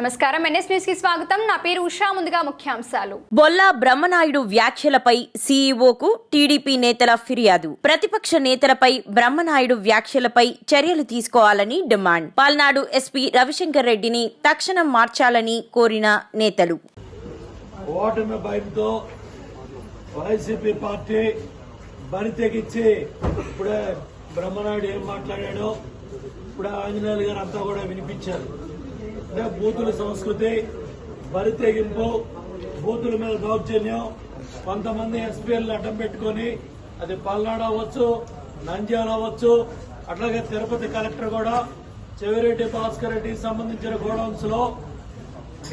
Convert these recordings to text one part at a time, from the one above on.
నమస్కారం. ఎన్ఎస్ న్యూస్కి స్వాగతం. నా పేరు ఉషా. ముందుగా ముఖ్యాంశాలు. బొల్లా బ్రహ్మనాయుడు వ్యాఖ్యలపై సీఈఓకు టీడీపీ నేతల ఫిర్యాదు. ప్రతిపక్ష నేతలపై బ్రహ్మనాయుడు వ్యాఖ్యలపై చర్యలు తీసుకోవాలని డిమాండ్. పాల్నాడు ఎస్పీ రవిశంకర్ రెడ్డిని తక్షణం మార్చాలని కోరిన నేతలు. ఓటమి భయంతో వైసీపీ పార్టీ బరి తెగించి ఇప్పుడే బ్రహ్మనాయుడు ఏం మాట్లాడాడో ఇప్పుడే ఆంజనేయులు గారు అంతా కూడా వినిపించారు. బూతుల సంస్కృతి బరితెగింపు బూతుల మీద దౌర్జన్యం. కొంతమంది ఎస్పీఎల్ని అడ్డం పెట్టుకొని అది పల్నాడు అవ్వచ్చు నంద్యాల అవ్వచ్చు అట్లాగే తిరుపతి కలెక్టర్ కూడా చెవిరెడ్డి భాస్కర్ రెడ్డికి సంబంధించిన గోడౌన్స్లో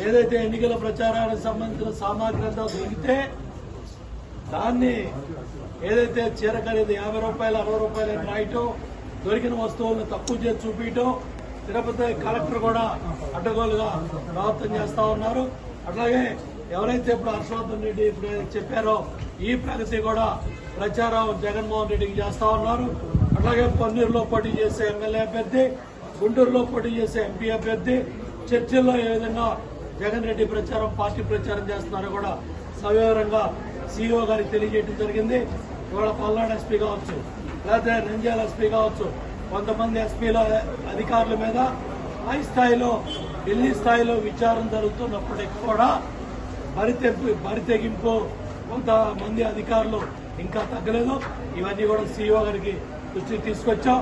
ఏదైతే ఎన్నికల ప్రచారానికి సంబంధించిన సామాగ్రి అంతా దొరికితే దాన్ని ఏదైతే చీర ఖరీదు యాభై రూపాయలు అరవై రూపాయలు రాయటం దొరికిన వస్తువులను తక్కువ చేసి చూపించటం తిరుపతి కలెక్టర్ కూడా అడ్డగోలుగా ప్రవర్తన చేస్తా ఉన్నారు. అట్లాగే ఎవరైతే ఇప్పుడు హర్షవర్ధన్ రెడ్డి ఇప్పుడు చెప్పారో ఈ ప్రగతి కూడా ప్రచారం జగన్మోహన్ రెడ్డికి చేస్తా ఉన్నారు. అట్లాగే పన్నీరులో పోటీ చేసే ఎమ్మెల్యే అభ్యర్థి గుంటూరులో పోటీ చేసే ఎంపీ అభ్యర్థి చర్చిల్లో ఏ విధంగా జగన్ రెడ్డి ప్రచారం పార్టీ ప్రచారం చేస్తున్నారో కూడా సవివరంగా సీఈఓ గారికి తెలియజేయడం జరిగింది. ఇవాళ పల్నాడు ఎస్పీ కావచ్చు లేకపోతే నంద్యాల ఎస్పీ కావచ్చు కొంతమంది ఎస్పీల అధికారుల మీద హై స్థాయిలో ఢిల్లీ స్థాయిలో విచారణ జరుగుతున్నప్పటికీ కూడా బరి బరితెగింపు కొంతమంది అధికారులు ఇంకా తగ్గలేదు. ఇవన్నీ కూడా సీఈఓ గారికి దృష్టికి తీసుకొచ్చాం.